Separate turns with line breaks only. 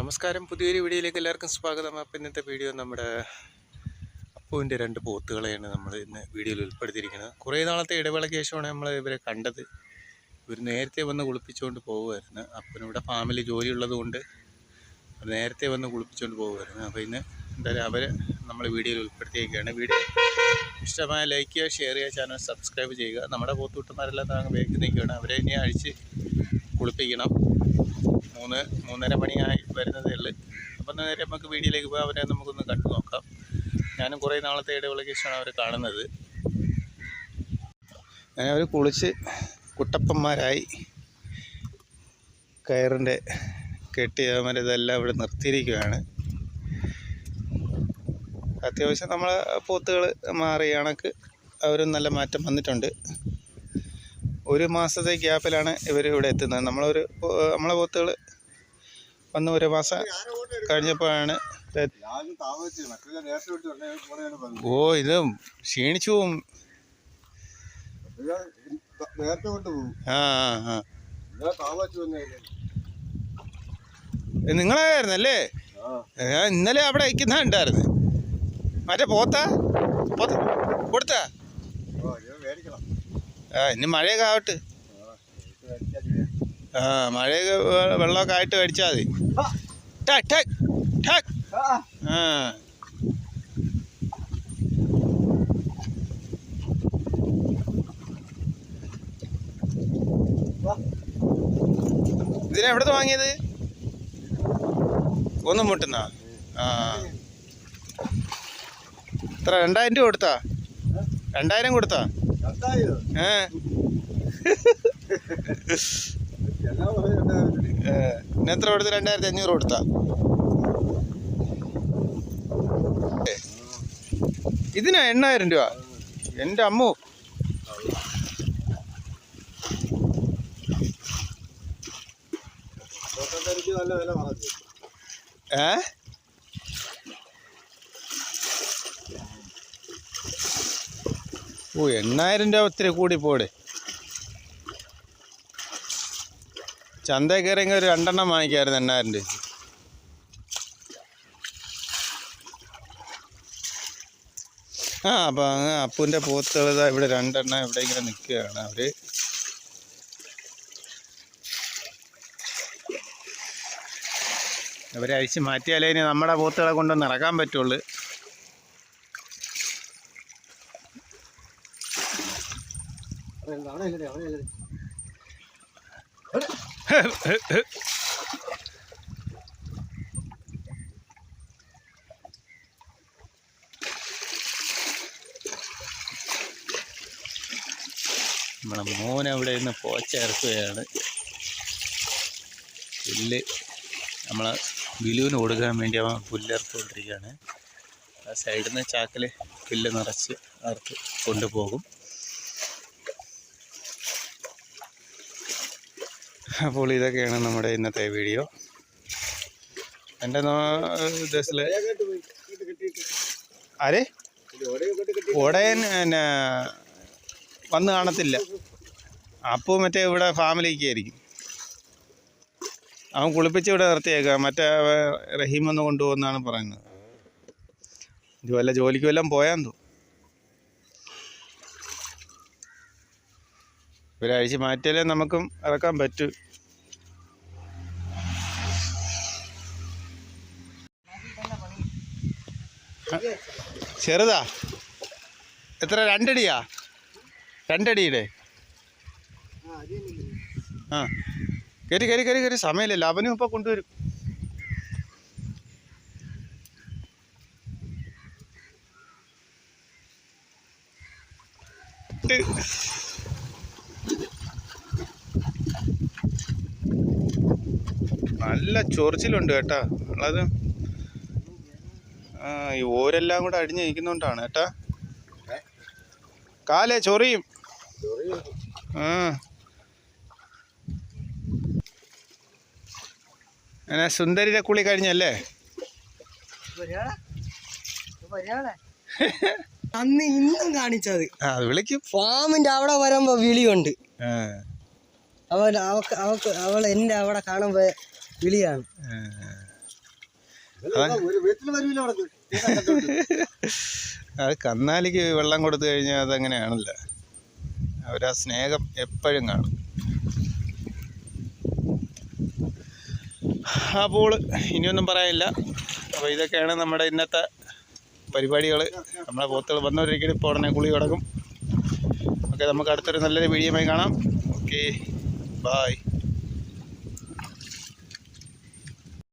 നമസ്കാരം. പുതിയൊരു വീഡിയോയിലേക്ക് എല്ലാവർക്കും സ്വാഗതം. അപ്പം ഇന്നത്തെ വീഡിയോ നമ്മുടെ അപ്പുവിന്റെ രണ്ട് പോത്തുകളെയാണ് നമ്മൾ ഇന്ന് വീഡിയോയിൽ ഉൾപ്പെടുത്തിയിരിക്കുന്നത്. കുറേ നാളത്തെ ഇടവേളയ്ക്ക് ശേഷമാണ് നമ്മൾ ഇവരെ കണ്ടത്. ഇവർ നേരത്തെ വന്ന് കുളിപ്പിച്ചുകൊണ്ട് പോകുമായിരുന്നു അപ്പനിവിടെ ഫാമിലി ജോലി ഉള്ളതുകൊണ്ട് നേരത്തെ വന്ന് കുളിപ്പിച്ചുകൊണ്ട് പോകുമായിരുന്നു അപ്പോൾ ഇന്ന് എന്തായാലും അവരെ നമ്മൾ വീഡിയോയിൽ ഉൾപ്പെടുത്തിയിരിക്കുകയാണ്. വീഡിയോ ഇഷ്ടമായ ലൈക്ക് ചെയ്യുക ഷെയർ ചെയ്യുക ചാനൽ സബ്സ്ക്രൈബ് ചെയ്യുക. നമ്മുടെ പോത്തുകുട്ടന്മാരെല്ലാം താങ്ങ് വേഗം നിൽക്കുകയാണ് അവരെ ഇനി അഴിച്ച് കുളിപ്പിക്കണം. മൂന്ന് മൂന്നര മണിയായി വരുന്നതേ ഉള്ളു. അപ്പം നേരെ നമുക്ക് വീഡിയോയിലേക്ക് പോയി അവരെ നമുക്കൊന്ന് കണ്ടു നോക്കാം. ഞാനും കുറേ നാളത്തെ ഇടവേളയ്ക്ക് ശേഷമാണ് അവരെ കാണുന്നത്. അങ്ങനെ അവർ കുളിച്ച് കുട്ടപ്പന്മാരായി കയറിന്റെ കെട്ടിയവരിതെല്ലാം ഇവിടെ നിർത്തിയിരിക്കുകയാണ്. അത്യാവശ്യം നമ്മളെ പോത്തുകൾ മാറി കണക്ക് അവരും നല്ല മാറ്റം വന്നിട്ടുണ്ട്. ഒരു മാസത്തെ ഗ്യാപ്പിലാണ് ഇവർ ഇവിടെ എത്തുന്നത്. നമ്മളൊരു നമ്മളെ പോത്തുകൾ വന്ന് ഒരു മാസം കഴിഞ്ഞപ്പോഴാണ് ഓ ഇത് ക്ഷീണിച്ചു പോവും. ആ ആ നിങ്ങളായിരുന്നല്ലേ ഞാൻ ഇന്നലെ അവിടെ അയക്കുന്ന ഉണ്ടായിരുന്നു മറ്റേ പോത്താ? പോത്ത കൊടുത്ത? ആ ഇനി മഴയൊക്കെ ആവട്ടെ.
ആ
മഴയൊക്കെ വെള്ളമൊക്കെ ആയിട്ട് കടിച്ചാൽ മതി. ടാക്. ഇതിനെ എവിടുന്ന് വാങ്ങിയത്? ഒന്നും മുട്ടുന്ന? ആ. എത്ര രണ്ടായിരം രൂപ കൊടുത്താ? രണ്ടായിരം കൊടുത്താ? പിന്നെ എത്ര കൊടുത്ത്? രണ്ടായിരത്തി അഞ്ഞൂറ് കൊടുത്ത. ഇതിന എണ്ണായിരം രൂപ. എന്റെ അമ്മു.
തോട്ടക്കാരിക്ക്
ഓ എണ്ണായിരം രൂപ ഒത്തിരി കൂടി പോടെ. ചന്ത കയറിയെങ്കിൽ ഒരു രണ്ടെണ്ണം വാങ്ങിക്കായിരുന്നു എണ്ണായിരം രൂപ. ആ അപ്പം അങ്ങ് അപ്പൂന്റെ പോത്തുകൾ ഇവിടെ രണ്ടെണ്ണം ഇവിടെ ഇങ്ങനെ നിൽക്കുകയാണ് അവർ അവരെ അഴിച്ച് മാറ്റിയാലേ ഇനി നമ്മുടെ പോത്തുകളെ കൊണ്ടൊന്ന് ഇറക്കാൻ പറ്റുള്ളൂ. നമ്മളെ മോൻ അവിടെ നിന്ന് പോച്ച ഇറക്കുകയാണ്. പുല്ല് നമ്മളെ ബിലുവിന് കൊടുക്കാൻ വേണ്ടി അവൻ പുല്ലിറത്തുകൊണ്ടിരിക്കുകയാണ് ആ സൈഡിൽ നിന്ന് ചാക്കിൽ പുല്ല് നിറച്ച് അറുത്ത് കൊണ്ടുപോകും. അപ്പോൾ ഇതൊക്കെയാണ് നമ്മുടെ ഇന്നത്തെ വീഡിയോ എന്റെ ഉദ്ദേശത്തിൽ ആരെ? ഓടയൻ പിന്നെ വന്ന് കാണത്തില്ല. അപ്പോൾ മറ്റേ ഇവിടെ ഫാമിലിക്ക് ആയിരിക്കും. അവൻ കുളിപ്പിച്ച് ഇവിടെ നിർത്തിയേക്കാം മറ്റേ റഹീം ഒന്ന് കൊണ്ടുപോകുന്നാണ് പറയുന്നത്. ഇത് വല്ല ജോലിക്ക് വല്ലതും പോയാന്ന് ഒരാഴ്ച മാറ്റിയാലേ നമുക്കും ഇറക്കാൻ പറ്റൂ. ചെറുതാ. എത്ര രണ്ടടിയാ? രണ്ടടിയുടെ ആ. കയറി കയറി കയറി കയറി സമയമില്ലല്ലോ. അവനും ഇപ്പം കൊണ്ടുവരും. ഇട്ട്. നല്ല ചൊറിച്ചിലുണ്ട് കേട്ടാ. ഉള്ളത് ഈ ഓരെല്ലാം കൂടെ അടിഞ്ഞ് നിൽക്കുന്നോണ്ടാണ് കേട്ടാ. കാലേ ചൊറിയും. ആ. അങ്ങനെ സുന്ദരിയുടെ കുളി കഴിഞ്ഞല്ലേ?
അന്ന് ഇന്നും കാണിച്ചത്.
അത് വിളിക്കും.
ഫാമിന്റെ അവിടെ വരുമ്പോ വിളിയുണ്ട്. അവൾ അവക്ക് അവൾ എന്റെ അവിടെ കാണുമ്പോ വിളിയാണ്.
അത് കന്നാലിക്ക് വെള്ളം കൊടുത്തു കഴിഞ്ഞാൽ അതങ്ങനെയാണല്ലോ. അവരാ സ്നേഹം എപ്പോഴും കാണും. അപ്പോൾ ഇനിയൊന്നും പറയാനില്ല. അപ്പോൾ ഇതൊക്കെയാണ് നമ്മുടെ ഇന്നത്തെ പരിപാടികൾ നമ്മളെ പോത്തുകൾ വന്നവരൊരിക്കലും ഇപ്പോൾ ഉടനെ കുളി കിടക്കും ഓക്കെ നമുക്ക് അടുത്തൊരു നല്ലൊരു വീഡിയോ കാണാം. Okay bye